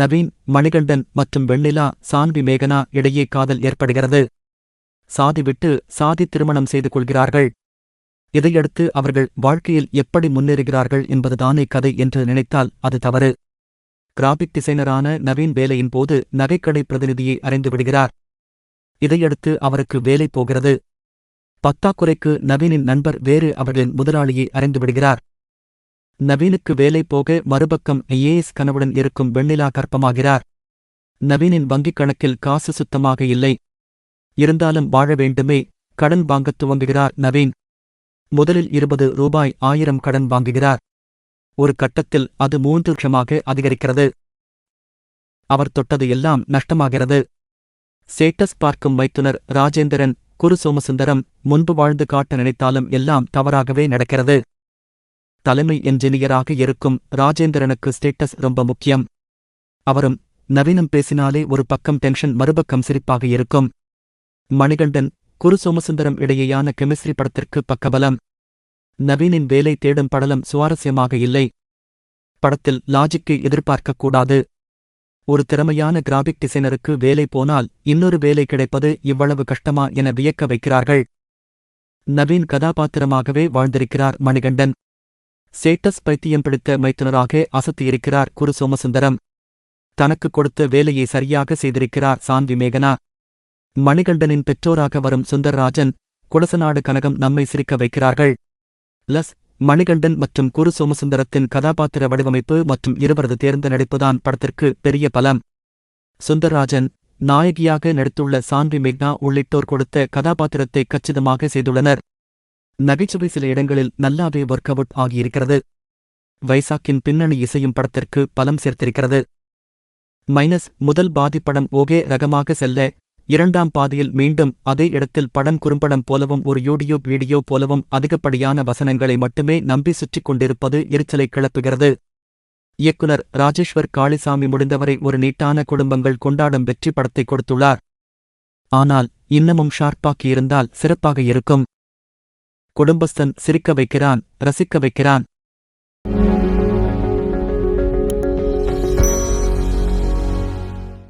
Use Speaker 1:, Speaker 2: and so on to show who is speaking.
Speaker 1: நவீன் மணிகண்டன் மற்றும் வெண்ணிலா சான்வி மேகனா இடையே காதல் ஏற்படுகிறது. சாதி விட்டு சாதி திருமணம் செய்து கொள்கிறார்கள். இதையடுத்து அவர்கள் வாழ்க்கையில் எப்படி முன்னேறுகிறார்கள் என்பதுதானே கதை என்று நினைத்தால் அது தவறு. கிராபிக் டிசைனரான நவீன் வேலையின் போது நகைக்கடை பிரதிநிதியை அறிந்து விடுகிறார். இதையடுத்து அவருக்கு வேலை போகிறது. பத்தாக்குறைக்கு நவீனின் நண்பர் வேறு அவர்களின் முதலாளியை அறிந்து விடுகிறார். நவீனுக்கு வேலை போக மறுபக்கம் ஐஏஎஸ் கனவுடன் இருக்கும் வெண்ணிலா கற்பமாகிறார் நவீனின் வங்கிக் கணக்கில் காசு சுத்தமாக இல்லை. இருந்தாலும் வாழ வேண்டுமே கடன் வாங்கத் துவங்குகிறார் நவீன். முதலில் இருபது ரூபாய் ஆயிரம் கடன் வாங்குகிறார். ஒரு கட்டத்தில் அது மூன்று லட்சமாக அதிகரிக்கிறது. அவர் தொட்டது எல்லாம் நஷ்டமாகிறது. சேட்டஸ் பார்க்கும் மைத்துனர் ராஜேந்திரன் குரு சோமசுந்தரம் முன்பு வாழ்ந்து காட்ட நினைத்தாலும் எல்லாம் தவறாகவே நடக்கிறது. தலைமை என்ஜினியராக இருக்கும் ராஜேந்திரனுக்கு ஸ்டேட்டஸ் ரொம்ப முக்கியம். அவரும் நவீனம் பேசினாலே ஒரு பக்கம் டென்ஷன் மறுபக்கம் சிரிப்பாக இருக்கும். மணிகண்டன் குரு சோமசுந்தரம் இடையேயான கெமிஸ்ட்ரி படத்திற்கு பக்கபலம். நவீனின் வேலை தேடும் படலம் சுவாரஸ்யமாக இல்லை. படத்தில் லாஜிக்கை எதிர்பார்க்கக்கூடாது ஒரு திறமையான கிராபிக் டிசைனருக்கு வேலை போனால் இன்னொரு வேலை கிடைப்பது இவ்வளவு கஷ்டமா என வியக்க வைக்கிறார்கள். நவீன் கதாபாத்திரமாகவே வாழ்ந்திருக்கிறார் மணிகண்டன். சேட்டஸ் பைத்தியம் பிடித்த மைத்துனராக அசத்தியிருக்கிறார் குரு சோமசுந்தரம். தனக்கு கொடுத்த வேலையை சரியாக செய்திருக்கிறார் சாந்தி மேகனா. மணிகண்டனின் பெற்றோராக வரும் சுந்தர்ராஜன் குடசநாடு கனகம் நம்மை சிரிக்க வைக்கிறார்கள். லஸ் மணிகண்டன் மற்றும் குரு சோமசுந்தரத்தின் கதாபாத்திர வடிவமைப்பு மற்றும் இருவரது தேர்ந்த நடிப்புதான் படத்திற்கு பெரிய பலம். சுந்தர்ராஜன் நாயகியாக நடித்துள்ள சான்வி மேக்னா உள்ளிட்டோர் கொடுத்த கதாபாத்திரத்தை கச்சிதமாக செய்துள்ளனர். நகைச்சுவை சில இடங்களில் நல்லாவே ஒர்க் அவுட் ஆகியிருக்கிறது. வைசாக்கின் பின்னணி இசையும் படத்திற்கு பலம் சேர்த்திருக்கிறது. மைனஸ் முதல் பாதிப்படம் ஓகே ரகமாக செல்ல இரண்டாம் பாதியில் மீண்டும் அதே இடத்தில் படம் குறும்படம் போலவும் ஒரு யூடியூப் வீடியோ போலவும் அதிகப்படியான வசனங்களை மட்டுமே நம்பி சுற்றிக் கொண்டிருப்பது எரிச்சலை கிளப்புகிறது. இயக்குனர் ராஜேஸ்வர் காளிசாமி முடிந்தவரை ஒரு நீட்டான குடும்பங்கள் கொண்டாடும் வெற்றி படத்தை கொடுத்துள்ளார். ஆனால் இன்னமும் ஷார்ப்பாக்கியிருந்தால் சிறப்பாக இருக்கும். குடும்பஸ்தன் சிரிக்க வைக்கிறான் ரசிக்க வைக்கிறான்.